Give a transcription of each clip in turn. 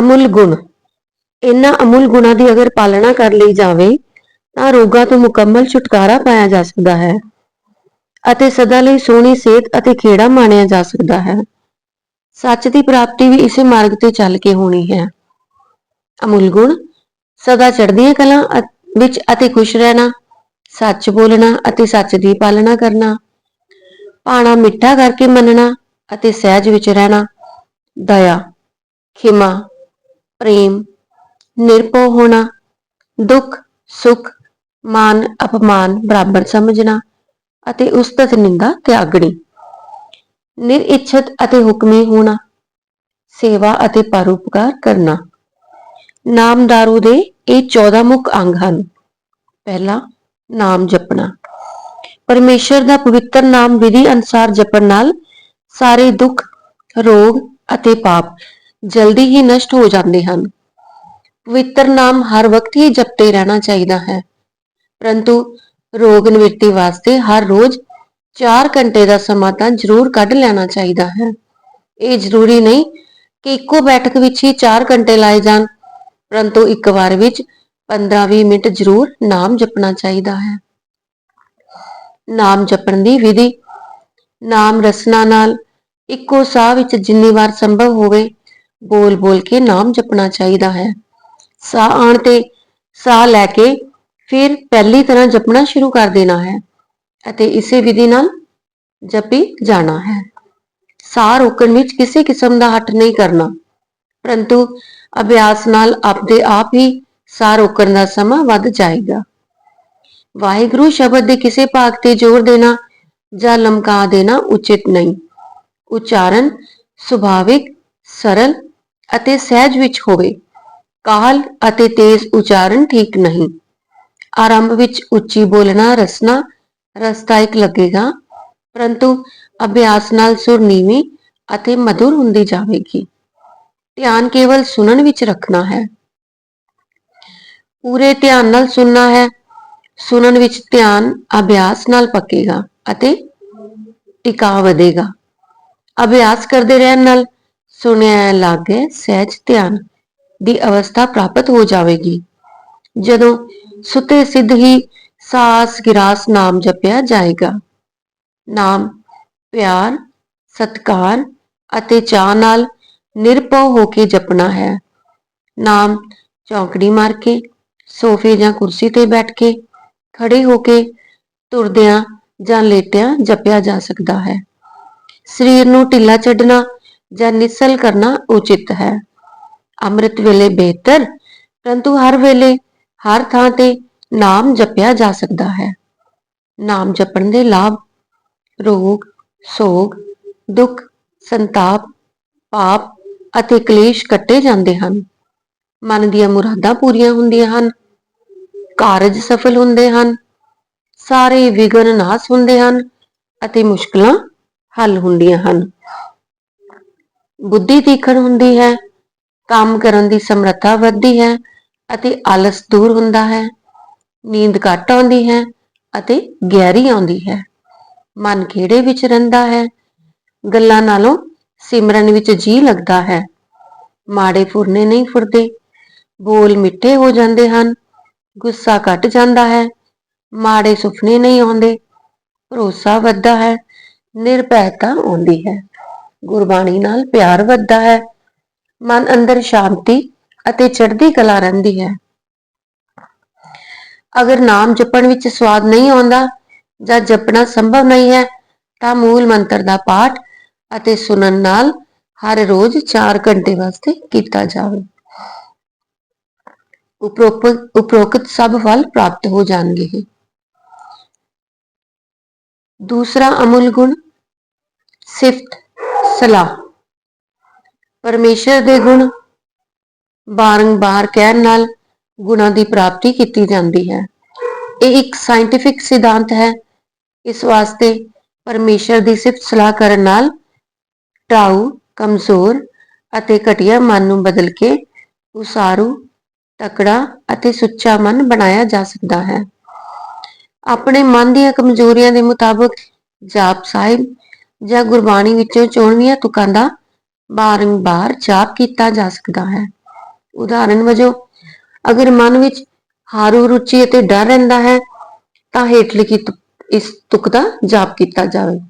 ਅਮੁੱਲ ਗੁਣ। ਇਹਨਾਂ ਅਮੁੱਲ ਗੁਣਾਂ ਦੀ ਅਗਰ ਪਾਲਣਾ ਕਰ ਲਈ ਜਾਵੇ, ਤਾਂ ਰੋਗਾਂ ਤੋਂ ਮੁਕੰਮਲ ਛੁਟਕਾਰਾ ਪਾਇਆ ਜਾ ਸਕਦਾ ਹੈ ਅਤੇ ਸਦਾ ਲਈ ਸੋਹਣੀ ਸਿਹਤ ਅਤੇ ਖੇੜਾ ਮਾਣਿਆ ਜਾ ਸਕਦਾ ਹੈ। ਸੱਚ ਦੀ ਪ੍ਰਾਪਤੀ ਵੀ ਇਸੇ ਮਾਰਗ ਤੇ ਚੱਲ ਕੇ ਹੋਣੀ ਹੈ। ਅਮੁੱਲ ਗੁਣ, ਸਦਾ ਚੜ੍ਹਦੀਆਂ ਕਲਾ ਵਿੱਚ ਅਤੇ ਖੁਸ਼ ਰਹਿਣਾ, ਸੱਚ ਬੋਲਣਾ ਅਤੇ ਸੱਚ ਦੀ ਪਾਲਣਾ ਕਰਨਾ ਪਾਣਾ ਮਿੱਠਾ ਕਰਕੇ ਮੰਨਣਾ ਅਤੇ ਸਹਿਜ ਵਿੱਚ ਰਹਿਣਾ, ਦਇਆ, ਖਿਮਾ ਪ੍ਰੇਮ, ਨਿਰਭਉ ਹੋਣਾ, ਦੁੱਖ, ਸੁੱਖ, ਮਾਨ, ਅਪਮਾਨ ਬਰਾਬਰ ਸਮਝਣਾ ਅਤੇ ਉਸਤਤ ਨਿੰਦਾ ਤਿਆਗਣੀ। ਨਿਰਇੱਛਤ ਅਤੇ ਹੁਕਮੀ ਹੋਣਾ, ਸੇਵਾ ਅਤੇ ਪਰਉਪਕਾਰ ਕਰਨਾ। ਨਾਮਦਾਰੂ ਦੇ ਇਹ 14 ਮੁੱਖ ਅੰਗ ਹਨ। ਪਹਿਲਾ, ਨਾਮ ਜਪਣਾ। ਪਰਮੇਸ਼ਰ ਦਾ ਪਵਿੱਤਰ ਨਾਮ ਵਿਧੀ ਅਨੁਸਾਰ ਜਪਣ ਨਾਲ ਸਾਰੇ ਦੁੱਖ, ਰੋਗ ਅਤੇ ਪਾਪ ਜਲਦੀ ਹੀ ਨਸ਼ਟ ਹੋ ਜਾਂਦੇ ਹਨ। ਪਵਿੱਤਰ ਨਾਮ ਹਰ ਵਕਤ ਹੀ ਜਪਤੇ ਰਹਿਣਾ ਚਾਹੀਦਾ ਹੈ। ਪਰੰਤੂ ਰੋਗ ਨਿਵਰਤੀ ਵਾਸਤੇ ਹਰ ਰੋਜ਼ 4 ਘੰਟੇ ਦਾ ਸਮਾਂ ਤਾਂ ਜ਼ਰੂਰ ਕੱਢ ਲੈਣਾ ਚਾਹੀਦਾ ਹੈ। ਇਹ ਜ਼ਰੂਰੀ ਨਹੀਂ ਕਿ ਇੱਕੋ ਬੈਠਕ ਵਿੱਚ ਹੀ 4 ਘੰਟੇ ਲਾਏ ਜਾਣ, ਪਰੰਤੂ ਇੱਕ ਵਾਰ ਵਿੱਚ 15-20 ਮਿੰਟ ਜ਼ਰੂਰ ਨਾਮ ਜਪਣਾ ਚਾਹੀਦਾ ਹੈ। ਨਾਮ ਜਪਣ ਦੀ ਵਿਧੀ, ਨਾਮ ਰਸਨਾ ਨਾਲ ਇੱਕੋ ਸਾਹ ਵਿੱਚ ਜਿੰਨੀ ਵਾਰ ਸੰਭਵ ਹੋਵੇ ਬੋਲ ਬੋਲ ਕੇ ਨਾਮ ਜਪਣਾ ਚਾਹੀਦਾ ਹੈ। ਸਾਹ ਆਉਣ ਤੇ ਸਾਹ ਲੈ ਕੇ ਫਿਰ ਪਹਿਲੀ ਤਰ੍ਹਾਂ ਜਪਣਾ ਸ਼ੁਰੂ ਕਰ ਦੇਣਾ ਹੈ ਅਤੇ ਇਸੇ ਵਿਧੀ ਨਾਲ ਜਪੀ ਜਾਣਾ ਹੈ। ਸਾਹ ਰੋਕਣ ਵਿੱਚ ਕਿਸੇ ਕਿਸਮ ਦਾ ਹੱਟ ਨਹੀਂ ਕਰਨਾ, ਪਰੰਤੂ ਅਭਿਆਸ ਨਾਲ ਆਪਦੇ ਆਪ ਹੀ ਸਾਹ ਰੋਕਣ ਦਾ ਸਮਾਂ ਵੱਧ ਜਾਏਗਾ। ਵਾਹਿਗੁਰੂ ਸ਼ਬਦ ਦੇ ਕਿਸੇ ਭਾਗ ਤੇ ਜ਼ੋਰ ਦੇਣਾ ਜਾਂ ਲਮਕਾ ਦੇਣਾ ਉਚਿਤ ਨਹੀਂ। ਉਚਾਰਨ ਸੁਭਾਵਿਕ, ਸਰਲ ਅਤੇ ਸਹਿਜ ਵਿੱਚ ਹੋਵੇ। ਕਾਹਲ ਅਤੇ ਤੇਜ਼ ਉਚਾਰਨ ਠੀਕ ਨਹੀਂ। ਆਰੰਭ ਵਿੱਚ ਉੱਚੀ ਬੋਲਣਾ ਰਸਨਾ ਰਸਦਾਇਕ ਲੱਗੇਗਾ, ਪਰੰਤੂ ਅਭਿਆਸ ਨਾਲ ਸੁਰ ਨੀਵੀਂ ਅਤੇ ਮధుਰ ਹੁੰਦੀ ਜਾਵੇਗੀ। ਧਿਆਨ ਕੇਵਲ ਸੁਣਨ ਵਿੱਚ ਰੱਖਣਾ ਹੈ। ਪੂਰੇ ਧਿਆਨ ਨਾਲ ਸੁਣਨਾ ਹੈ। ਸੁਣਨ ਵਿੱਚ ਧਿਆਨ ਅਭਿਆਸ ਨਾਲ ਪੱਕੇਗਾ ਅਤੇ ਟਿਕਾ ਵਧੇਗਾ। ਅਭਿਆਸ ਕਰਦੇ ਰਹਿਣ ਨਾਲ ਸੁਣਿਆ ਲਾਗੇ ਸਹਿਜ ਧਿਆਨ ਦੀ ਅਵਸਥਾ ਪ੍ਰਾਪਤ ਹੋ ਜਾਵੇਗੀ। ਜਦੋਂ ਸੁਤੇ ਸਿੱਧ ਹੀ ਸਾਸ ਗਿਰਾਸ ਨਾਮ ਜਪਿਆ ਜਾਏਗਾ। ਨਾਮ ਪਿਆਰ, ਸਤਕਾਰ ਅਤੇ ਚਾਹ ਨਾਲ ਨਿਰਭਉ ਹੋ ਕੇ ਜਪਣਾ ਹੈ। ਨਾਮ ਚੌਂਕੜੀ ਮਾਰ ਕੇ, ਸੋਫੇ ਜਾਂ ਕੁਰਸੀ ਤੇ ਬੈਠ ਕੇ ਖੜੇ ਹੋ ਕੇ ਤੁਰਦਿਆਂ ਜਾਂ ਲੇਟਿਆਂ ਜਪਿਆ ਜਾ ਸਕਦਾ ਹੈ। ਸਰੀਰ ਨੂੰ ਢਿੱਲਾ ਛੱਡਣਾ ਜਾਂ ਨਿਸਲ ਕਰਨਾ ਉਚਿਤ ਹੈ। ਅੰਮ੍ਰਿਤ ਵੇਲੇ ਬਿਹਤਰ, ਪਰੰਤੂ ਹਰ ਵੇਲੇ, ਹਰ ਥਾਂ ਤੇ ਨਾਮ ਜਪਿਆ ਜਾ ਸਕਦਾ ਹੈ। ਨਾਮ ਜਪਣ ਦੇ ਲਾਭ ਰੋਗ, ਸੋਗ, ਦੁੱਖ, ਸੰਤਾਪ, ਪਾਪ ਅਤੇ ਕਲੇਸ਼ ਕੱਟੇ ਜਾਂਦੇ ਹਨ। ਮਨ ਦੀਆਂ ਮੁਰਾਦਾਂ ਪੂਰੀਆਂ ਹੁੰਦੀਆਂ ਹਨ। ਕਾਰਜ ਸਫਲ ਹੁੰਦੇ ਹਨ। ਸਾਰੇ ਵਿਗਨ ਨਾਸ ਹੁੰਦੇ ਹਨ ਅਤੇ ਮੁਸ਼ਕਲਾਂ ਹੱਲ ਹੁੰਦੀਆਂ ਹਨ। ਬੁੱਧੀ ਤੀਖਣ ਹੁੰਦੀ ਹੈ, ਕੰਮ ਕਰਨ ਦੀ ਸਮਰੱਥਾ ਵੱਧਦੀ ਹੈ ਅਤੇ ਆਲਸ ਦੂਰ ਹੁੰਦਾ ਹੈ। ਨੀਂਦ ਘੱਟ ਆਉਂਦੀ ਹੈ ਅਤੇ ਗਹਿਰੀ ਆਉਂਦੀ ਹੈ। ਮਨ ਖੇੜੇ ਵਿੱਚ ਰਹਿੰਦਾ ਹੈ। ਗੱਲਾਂ ਨਾਲੋਂ ਸਿਮਰਨ ਵਿੱਚ ਜੀ ਲੱਗਦਾ ਹੈ। ਮਾੜੇ ਫੁਰਨੇ ਨਹੀਂ ਫੁਰਦੇ। ਬੋਲ ਮਿੱਠੇ ਹੋ ਜਾਂਦੇ ਹਨ। ਗੁੱਸਾ ਘਟ ਜਾਂਦਾ ਹੈ। ਮਾੜੇ ਸੁਪਨੇ ਨਹੀਂ ਆਉਂਦੇ। ਭਰੋਸਾ ਵੱਧਦਾ ਹੈ। ਨਿਰਭੈਤਾ ਆਉਂਦੀ ਹੈ। ਗੁਰਬਾਣੀ ਨਾਲ ਪਿਆਰ ਵੱਧਦਾ ਹੈ। ਮਨ ਅੰਦਰ ਸ਼ਾਂਤੀ ਅਤੇ ਚੜ੍ਹਦੀ ਕਲਾ ਰਹਿੰਦੀ ਹੈ। ਅਗਰ ਨਾਮ ਜਪਣ ਵਿੱਚ ਸਵਾਦ ਨਹੀਂ ਆਉਂਦਾ ਜਾਂ ਜਪਣਾ ਸੰਭਵ ਨਹੀਂ ਹੈ, ਤਾਂ ਮੂਲ ਮੰਤਰ ਦਾ ਪਾਠ ਅਤੇ ਸੁਣਨ ਨਾਲ ਹਰ ਰੋਜ਼ 4 ਘੰਟੇ ਵਾਸਤੇ ਕੀਤਾ ਜਾਵੇ। ਉਪਰੋਕਤ ਉਪਰੋਕਤ ਸਭ ਫਲ ਪ੍ਰਾਪਤ ਹੋ ਜਾਣਗੇ। ਦੂਸਰਾ ਅਮੁੱਲ ਗੁਣ, ਸਿਫਤ ਸਲਾਹ ਪਰਮੇਸ਼ਰ ਦੇ ਗੁਣ ਬਾਰੰਬਾਰ ਕਹਿਣ ਨਾਲ ਗੁਣਾਂ ਦੀ ਪ੍ਰਾਪਤੀ ਕੀਤੀ ਜਾਂਦੀ ਹੈ। ਇਹ ਇੱਕ ਸਾਇੰਟਿਫਿਕ ਸਿਧਾਂਤ ਹੈ। ਇਸ ਵਾਸਤੇ ਪਰਮੇਸ਼ਰ ਦੀ ਸਿਫਤ ਸਲਾਹ ਕਰਨ ਨਾਲ ਟਾਊ, ਕਮਜ਼ੋਰ ਅਤੇ ਘਟੀਆ ਮਨ ਨੂੰ ਬਦਲ ਕੇ ਉਸਾਰੂ, ਤਕੜਾ ਅਤੇ ਸੁੱਚਾ ਮਨ ਬਣਾਇਆ ਜਾ ਸਕਦਾ ਹੈ। ਆਪਣੇ ਮਨ ਦੀਆਂ ਕਮਜ਼ੋਰੀਆਂ ਦੇ ਮੁਤਾਬਕ ਜਾਪ ਸਾਹਿਬ ਜਾਂ ਗੁਰਬਾਣੀ ਵਿੱਚੋਂ ਚੋਣਵੀਆਂ ਤੁਕਾਂ ਦਾ ਬਾਰੰਬਾਰ ਜਾਪ ਕੀਤਾ ਜਾ ਸਕਦਾ ਹੈ। ਉਦਾਹਰਨ ਵਜੋਂ, ਅਗਰ ਮਨ ਵਿੱਚ ਹਾਰੂ ਰੁਚੀ ਅਤੇ ਡਰ ਰਹਿੰਦਾ ਹੈ, ਤਾਂ ਹੇਠ ਲਿਖੀ ਇਸ ਤੁਕ ਦਾ ਜਾਪ ਕੀਤਾ ਜਾਵੇ।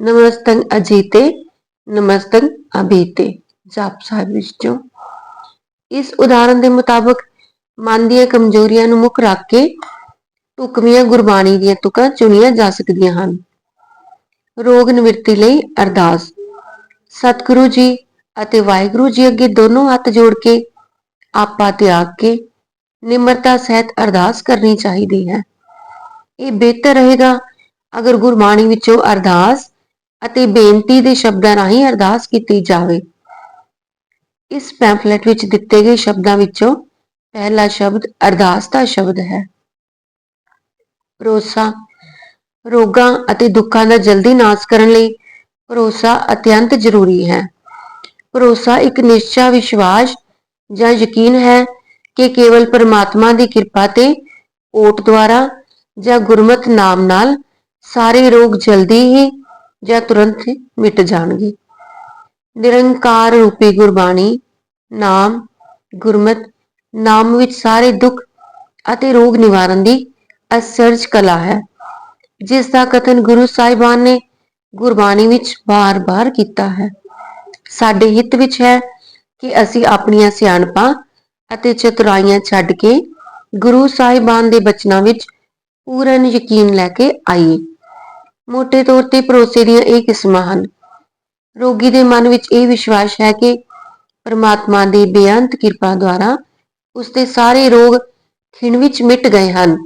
ਨਮਸਤੰ ਅਜੀਤੇ ਨਮਸਤੰ ਅਭੀਤੇ, ਜਾਪ ਸਾਹਿਬ ਵਿੱਚੋਂ। ਇਸ ਉਦਾਹਰਨ ਦੇ ਮੁਤਾਬਕ, ਮਨ ਦੀਆਂ ਕਮਜ਼ੋਰੀਆਂ ਨੂੰ ਮੁੱਖ ਰੱਖ ਕੇ ਢੁਕਵੀਆਂ ਗੁਰਬਾਣੀ ਦੀਆਂ ਤੁਕਾਂ ਚੁਣੀਆਂ ਜਾ ਸਕਦੀਆਂ ਹਨ। ਰੋਗ ਨਿਵਰਤੀ ਲਈ ਅਰਦਾਸ। ਸਤਿਗੁਰੂ ਜੀ ਅਤੇ ਵਾਹਿਗੁਰੂ ਜੀ ਅੱਗੇ ਦੋਨੋਂ ਹੱਥ ਜੋੜ ਕੇ, ਆਪਾ ਤਿਆਗ ਕੇ, ਨਿਮਰਤਾ ਸਹਿਤ ਅਰਦਾਸ ਕਰਨੀ ਚਾਹੀਦੀ ਹੈ। ਇਹ ਬਿਹਤਰ ਰਹੇਗਾ ਅਗਰ ਗੁਰਬਾਣੀ ਵਿੱਚੋਂ ਅਰਦਾਸ ਅਤੇ ਬੇਨਤੀ ਦੇ ਸ਼ਬਦਾਂ ਰਾਹੀਂ ਅਰਦਾਸ ਕੀਤੀ ਜਾਵੇ। ਇਸ ਪੈਂਫਲੇਟ ਵਿੱਚ ਦਿੱਤੇ ਗਏ ਸ਼ਬਦਾਂ ਵਿੱਚੋਂ ਪਹਿਲਾ ਸ਼ਬਦ ਅਰਦਾਸ ਦਾ ਸ਼ਬਦ ਹੈ। ਭਰੋਸਾ ਰੋਗਾਂ ਅਤੇ ਦੁੱਖਾਂ ਦਾ ਜਲਦੀ ਨਾਸ਼ ਕਰਨ ਲਈ ਭਰੋਸਾ ਅਤਿਅੰਤ ਜ਼ਰੂਰੀ ਹੈ। ਭਰੋਸਾ ਇੱਕ ਨਿਸ਼ਚਾ ਵਿਸ਼ਵਾਸ ਜਾਂ ਯਕੀਨ ਹੈ ਕਿ ਕੇਵਲ ਪਰਮਾਤਮਾ ਦੀ ਕਿਰਪਾ ਤੇ ਓਟ ਦੁਆਰਾ ਜਾਂ ਗੁਰਮਤ ਨਾਮ ਨਾਲ ਸਾਰੇ ਰੋਗ ਜਲਦੀ ਹੀ ਜਾਂ ਤੁਰੰਤ ਮਿਟ ਜਾਣਗੇ। ਨਿਰੰਕਾਰ ਰੂਪੀ ਗੁਰਬਾਣੀ, ਨਾਮ, ਗੁਰਮਤ, ਨਾਮ ਵਿੱਚ ਸਾਰੇ ਦੁੱਖ ਅਤੇ ਰੋਗ ਨਿਵਾਰਨ ਦੀ ਅਸਰਜ ਕਲਾ ਹੈ। ਜਿਸ ਦਾ ਕਥਨ ਗੁਰੂ ਸਾਹਿਬਾਨ ਨੇ ਗੁਰਬਾਣੀ ਵਿੱਚ ਬਾਰ-ਬਾਰ ਕੀਤਾ ਹੈ। ਸਾਡੇ ਹਿੱਤ ਵਿੱਚ ਹੈ ਕਿ ਅਸੀਂ ਆਪਣੀਆਂ ਸਿਆਣਪਾਂ ਅਤੇ ਚਤੁਰਾਈਆਂ ਛੱਡ ਕੇ ਗੁਰੂ ਸਾਹਿਬਾਨ ਦੇ ਬਚਨਾਂ ਵਿੱਚ ਪੂਰਨ ਯਕੀਨ ਲੈ ਕੇ ਆਈਏ। ਮੋٹے ਤੌਰ ਤੇ ਭਰੋਸੇ ਦੀਆਂ ਇਹ ਕਿਸਮਾਂ ਹਨ। ਰੋਗੀ ਦੇ ਮਨ ਵਿੱਚ ਇਹ ਵਿਸ਼ਵਾਸ ਹੈ ਕਿ ਪਰਮਾਤਮਾ ਦੀ ਬੇਅੰਤ ਕਿਰਪਾ ਦੁਆਰਾ ਉਸ ਦੇ ਸਾਰੇ ਰੋਗ ਖਿਣ ਵਿੱਚ ਮਿਟ ਗਏ ਹਨ।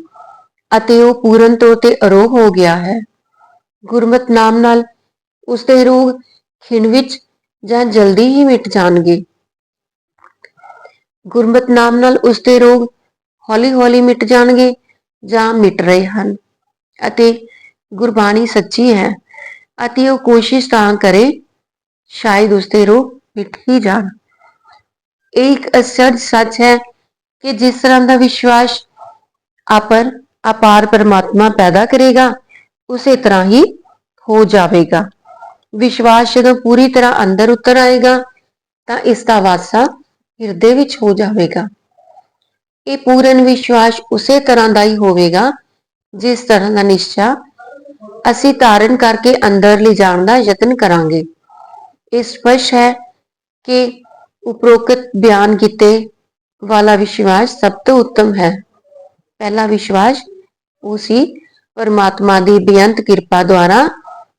ਅਤੇ ਉਹ ਪੂਰਨ ਤੌਰ ਤੇ ਅਰੋਗ ਹੋ ਗਿਆ ਹੈ। ਗੁਰਮਤ ਨਾਮ ਨਾਲ ਉਸ ਦੇ ਰੋਗ ਖਿਣ ਵਿੱਚ ਜਾਂ ਜਲਦੀ ਹੀ ਮਿਟ ਜਾਣਗੇ। ਗੁਰਮਤ ਨਾਮ ਨਾਲ ਉਸ ਦੇ ਰੋਗ ਹੌਲੀ-ਹੌਲੀ ਮਿਟ ਜਾਣਗੇ ਜਾਂ ਮਿਟ ਰਹੇ ਹਨ ਅਤੇ ਗੁਰਬਾਣੀ ਸੱਚੀ ਹੈ ਅਤੇ ਉਹ ਕੋਸ਼ਿਸ਼ ਤਾਂ ਕਰੇ ਸ਼ਾਇਦ ਉਸ ਦੇ ਰੋਗ ਮਿਟ ਹੀ ਜਾਣ। ਇਹ ਇੱਕ ਅਸਰਜ ਸੱਚ ਹੈ ਕਿ ਜਿਸ ਤਰ੍ਹਾਂ ਦਾ ਵਿਸ਼ਵਾਸ ਆਪਰ ਅਪਾਰ ਪਰਮਾਤਮਾ ਪੈਦਾ ਕਰੇਗਾ, ਉਸੇ ਤਰ੍ਹਾਂ ਹੀ ਹੋ ਜਾਵੇਗਾ। ਵਿਸ਼ਵਾਸ ਜਦੋਂ ਪੂਰੀ ਤਰ੍ਹਾਂ ਅੰਦਰ ਉਤਰ ਆਏਗਾ, ਤਾਂ ਇਸ ਦਾ ਵਾਸਾ ਹਿਰਦੇ ਵਿੱਚ ਹੋ ਜਾਵੇਗਾ। ਇਹ ਪੂਰਨ ਵਿਸ਼ਵਾਸ ਉਸੇ ਤਰ੍ਹਾਂ ਦਾ ਹੀ ਹੋਵੇਗਾ, ਜਿਸ ਤਰ੍ਹਾਂ ਦਾ ਨਿਸ਼ਚਾ ਅਸੀਂ ਧਾਰਨ ਕਰਕੇ ਅੰਦਰ ਲਿਜਾਣ ਦਾ ਯਤਨ ਕਰਾਂਗੇ। ਇਹ ਸਪਸ਼ਟ ਹੈ ਕਿ ਉਪਰੋਕਤ ਬਿਆਨ ਕੀਤੇ ਵਾਲਾ ਵਿਸ਼ਵਾਸ ਸਭ ਤੋਂ ਉੱਤਮ ਹੈ। ਪਹਿਲਾ ਵਿਸ਼ਵਾਸ ਉਹ ਸੀ, ਪਰਮਾਤਮਾ ਦੀ ਬੇਅੰਤ ਕਿਰਪਾ ਦੁਆਰਾ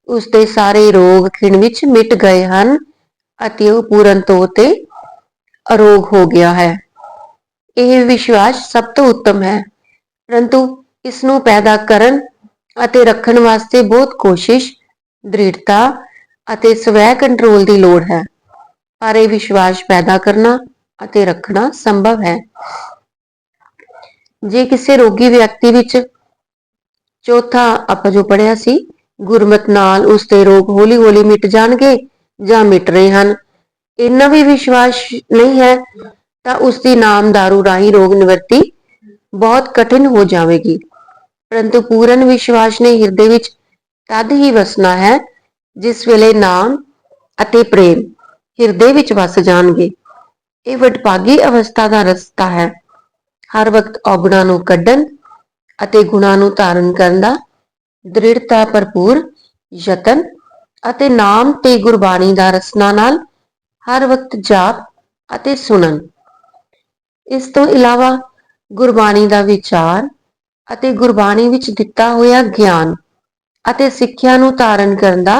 ਉਸ ਦੇ ਸਾਰੇ ਰੋਗ ਖਿਣ ਵਿੱਚ ਮਿਟ ਗਏ ਹਨ ਅਤੇ ਉਹ ਪੂਰਨ ਤੌਰ ਤੇ ਅਰੋਗ ਹੋ ਗਿਆ ਹੈ। ਇਹ ਵਿਸ਼ਵਾਸ ਸਭ ਤੋਂ ਉੱਤਮ ਹੈ। ਪਰੰਤੂ ਇਸ ਨੂੰ ਪੈਦਾ ਕਰਨ ਅਤੇ ਰੱਖਣ ਵਾਸਤੇ ਬਹੁਤ ਕੋਸ਼ਿਸ਼, ਦ੍ਰਿੜਤਾ ਅਤੇ ਸਵੈ ਕੰਟਰੋਲ ਦੀ ਲੋੜ ਹੈ। ਪਰ ਇਹ ਵਿਸ਼ਵਾਸ ਪੈਦਾ ਕਰਨਾ ਅਤੇ ਰੱਖਣਾ ਸੰਭਵ ਹੈ। ਜੇ ਕਿਸੇ ਰੋਗੀ ਵਿਅਕਤੀ ਵਿੱਚ ਚੌਥਾ ਆਪਾਂ ਜੋ ਪੜਿਆ ਸੀ, ਗੁਰਮਤ ਨਾਲ ਉਸ ਦੇ ਰੋਗ ਹੌਲੀ-ਹੌਲੀ ਮਿਟ ਜਾਣਗੇ ਜਾਂ ਮਿਟ ਰਹੇ ਹਨ। ਇੰਨਾ ਵੀ ਵਿਸ਼ਵਾਸ ਨਹੀਂ ਹੈ, ਤਾਂ ਉਸ ਦੀ ਨਾਮ ਰਾਹੀਂ ਰੋਗ ਨਿਵਰਤੀ ਬਹੁਤ ਕਠਿਨ ਹੋ ਜਾਵੇਗੀ। ਪਰੰਤੂ ਪੂਰਨ ਵਿਸ਼ਵਾਸ ਨੇ ਹਿਰਦੇ ਵਿੱਚ ਤਦ ਹੀ ਵਸਣਾ ਹੈ, ਜਿਸ ਵੇਲੇ ਨਾਮ ਅਤੇ ਪ੍ਰੇਮ ਹਿਰਦੇ ਵਿੱਚ ਵਸ ਜਾਣਗੇ। ਇਹ ਵਡਭਾਗੀ ਅਵਸਥਾ ਦਾ ਰਸਤਾ ਹੈ। ਹਰ ਵਕਤ ਔਗਣਾਂ ਨੂੰ ਕੱਢਣ ਅਤੇ ਗੁਣਾਂ ਨੂੰ ਧਾਰਨ ਕਰਨ ਦਾ ਦ੍ਰਿੜਤਾ ਭਰਪੂਰ ਯਤਨ ਅਤੇ ਨਾਮ ਤੇ ਗੁਰਬਾਣੀ ਦਾ ਰਸਨਾ ਨਾਲ ਹਰ ਵਕਤ ਜਾਪ ਅਤੇ ਸੁਣਨ। ਇਸ ਤੋਂ ਇਲਾਵਾ ਗੁਰਬਾਣੀ ਦਾ ਵਿਚਾਰ ਅਤੇ ਗੁਰਬਾਣੀ ਵਿੱਚ ਦਿੱਤਾ ਹੋਇਆ ਗਿਆਨ ਅਤੇ ਸਿੱਖਿਆ ਨੂੰ ਧਾਰਨ ਕਰਨ ਦਾ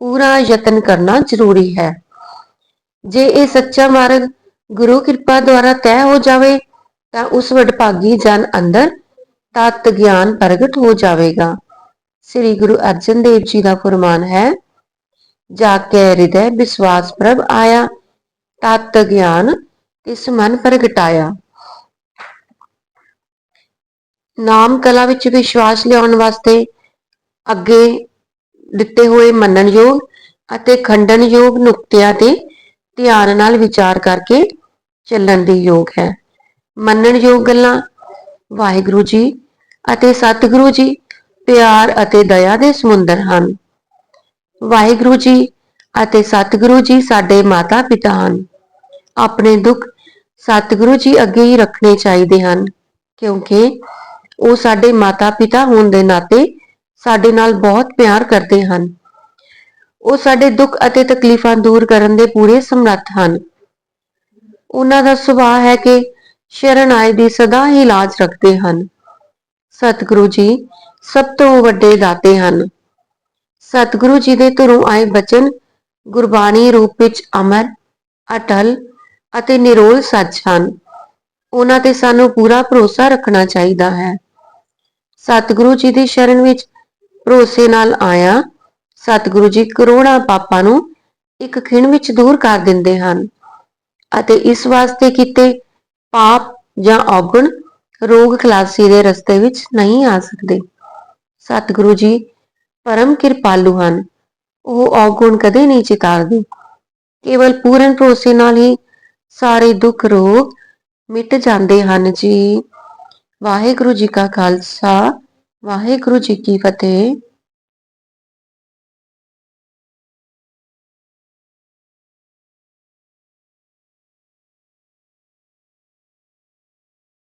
ਪੂਰਾ ਯਤਨ ਕਰਨਾ ਜ਼ਰੂਰੀ ਹੈ। ਜੇ ਇਹ ਸੱਚਾ ਮਾਰਗ ਗੁਰੂ ਕਿਰਪਾ ਦੁਆਰਾ ਤੈਅ ਹੋ ਜਾਵੇ ਤਾਂ ਉਸ ਵਡਭਾਗੀ ਜਨ ਅੰਦਰ ਤਤ ਗਿਆਨ ਪ੍ਰਗਟ ਹੋ ਜਾਵੇਗਾ। ਸ੍ਰੀ ਗੁਰੂ ਅਰਜਨ ਦੇਵ ਜੀ ਦਾ ਫਰਮਾਨ ਹੈ, ਜਾ ਕੇ ਹਿਰਦੈ ਵਿਸ਼ਵਾਸ ਪ੍ਰਭ ਆਇਆ, ਤਤ ਗਿਆਨ ਤਿਸ ਮਨ ਪ੍ਰਗਟਾਇਆ। ਨਾਮ ਕਲਾ ਵਿੱਚ ਵਿਸ਼ਵਾਸ ਲਿਆਉਣ ਵਾਸਤੇ ਅੱਗੇ ਦਿੱਤੇ ਹੋਏ ਮੰਨਣਯੋਗ ਅਤੇ ਖੰਡਨਯੋਗ ਨੁਕਤਿਆਂ ਤੇ ਧਿਆਨ ਨਾਲ ਵਿਚਾਰ ਕਰਕੇ ਚੱਲਣ ਦੀ ਯੋਗ ਹੈ। ਮੰਨਣਯੋਗ ਗੱਲਾਂ, ਵਾਹਿਗੁਰੂ ਜੀ ਅਤੇ ਸਤਿਗੁਰੂ ਜੀ, ਪਿਆਰ ਅਤੇ ਦਇਆ ਦੇ ਸਮੁੰਦਰ ਹਨ। ਵਾਹਿਗੁਰੂ ਜੀ ਅਤੇ ਸਤਿਗੁਰੂ ਜੀ ਸਾਡੇ ਮਾਤਾ ਪਿਤਾ ਹਨ। ਆਪਣੇ ਦੁੱਖ ਸਤਿਗੁਰੂ ਜੀ ਅੱਗੇ ਹੀ ਰੱਖਣੇ ਚਾਹੀਦੇ ਹਨ, ਕਿਉਂਕਿ ਉਹ ਸਾਡੇ ਮਾਤਾ-ਪਿਤਾ ਹੋਣ ਦੇ ਨਾਤੇ ਸਾਡੇ ਨਾਲ ਬਹੁਤ ਪਿਆਰ ਕਰਦੇ ਹਨ। ਉਹ ਸਾਡੇ ਦੁੱਖ ਅਤੇ ਤਕਲੀਫਾਂ ਦੂਰ ਕਰਨ ਦੇ ਪੂਰੇ ਸਮਰੱਥ ਹਨ। ਉਹਨਾਂ ਦਾ ਸੁਭਾਅ ਹੈ ਕਿ ਸ਼ਰਨ ਆਏ ਦੀ ਸਦਾ ਹੀ ਲਾਜ ਰੱਖਦੇ ਹਨ। ਸਤਿਗੁਰੂ ਜੀ, ਸਭ ਤੋਂ ਵੱਡੇ ਦਾਤੇ ਹਨ। ਸਤਿਗੁਰੂ ਜੀ ਦੇ ਧੁਰੋਂ ਆਏ ਬਚਨ ਗੁਰਬਾਣੀ ਰੂਪ ਵਿੱਚ ਅਮਰ, ਅਟਲ ਅਤੇ ਨਿਰੋਲ ਸੱਚ ਹਨ। ਉਹਨਾਂ ਤੇ ਸਾਨੂੰ ਪੂਰਾ ਭਰੋਸਾ ਰੱਖਣਾ ਚਾਹੀਦਾ ਹੈ। ਸਤਿਗੁਰੂ ਜੀ ਦੀ ਸ਼ਰਨ ਵਿੱਚ ਭਰੋਸੇ ਨਾਲ ਆਇਆ, ਸਤਿਗੁਰੂ ਜੀ ਕਰੋੜਾਂ ਪਾਪਾਂ ਨੂੰ ਇੱਕ ਖਿਣ ਵਿੱਚ ਦੂਰ ਕਰ ਦਿੰਦੇ ਹਨ ਅਤੇ ਇਸ ਵਾਸਤੇ ਕੀਤੇ ਪਾਪ ਜਾਂ ਔਗਣ ਰੋਗ ਖਲਾਸੀ ਦੇ ਰਸਤੇ ਵਿੱਚ ਨਹੀਂ ਆ ਸਕਦੇ। ਸਤਿਗੁਰੂ ਜੀ ਪਰਮ ਕਿਰਪਾਲੂ ਹਨ। ਉਹ ਔਗੁਣ ਕਦੇ ਨਹੀਂ ਚਿਤਾਰਦੇ। ਕੇਵਲ ਪੂਰਨ ਭਰੋਸੇ ਨਾਲ ਹੀ ਸਾਰੇ ਦੁੱਖ ਰੋਗ ਮਿਟ ਜਾਂਦੇ ਹਨ ਜੀ। ਵਾਹਿਗੁਰੂ ਜੀ ਕਾ ਖਾਲਸਾ, ਵਾਹਿਗੁਰੂ ਜੀ ਕੀ ਫਤਿਹ।